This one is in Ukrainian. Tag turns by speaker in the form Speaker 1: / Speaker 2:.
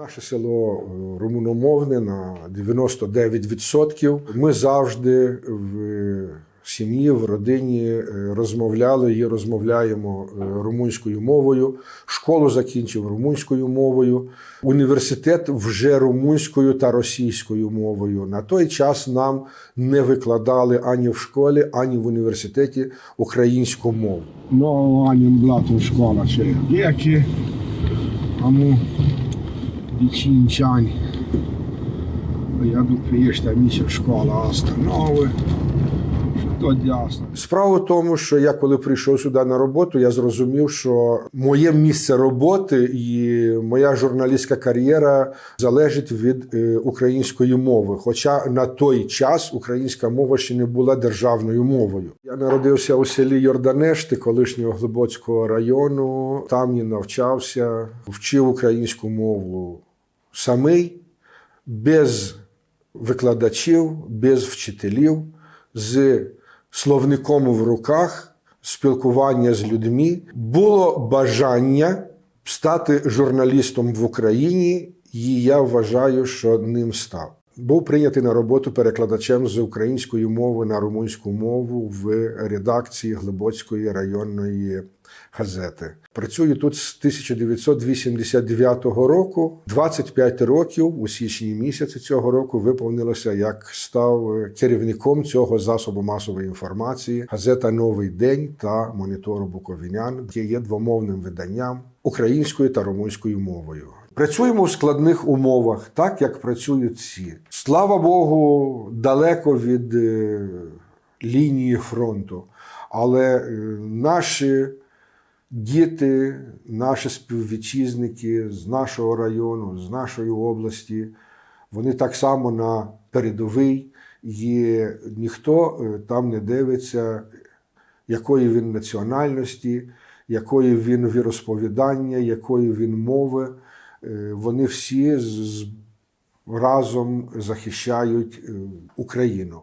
Speaker 1: Наше село е, румуномовне на 99%. Ми завжди в сім'ї, в родині е, розмовляли і розмовляємо е, румунською мовою. Школу закінчив румунською мовою, університет вже румунською та російською мовою. На той час нам не викладали ані в школі, ані в університеті українську мову.
Speaker 2: 9 ani umblat în școala aceea. Veche, am de 5 ani îi aduc pe ăștia mici în.
Speaker 1: Справа в тому, що я коли прийшов сюди на роботу, я зрозумів, що моє місце роботи і моя журналістська кар'єра залежить від е, української мови. Хоча на той час українська мова ще не була державною мовою. Я народився у селі Йорданешти, колишнього Глибоцького району. Там і навчався, вчив українську мову самий, без викладачів, без вчителів, з словником в руках, спілкування з людьми. Було бажання стати журналістом в Україні, і я вважаю, що ним став. Був прийнятий на роботу перекладачем з української мови на румунську мову в редакції Глибоцької районної газети. Працюю тут з 1989 року. 25 років у січні місяці цього року виповнилося, як став керівником цього засобу масової інформації газета Новий день та монітору Буковинян, яке є двомовним виданням українською та румунською мовою. Працюємо в складних умовах, так як працюють всі. Слава Богу, далеко від е, лінії фронту. Але е, наші діти, наші співвітчизники з нашого району, з нашої області, вони так само на передовий, і ніхто е, там не дивиться, якої він національності, якої він віросповідання, якої він мови. Е, Вони всі з- разом захищають е, Україну.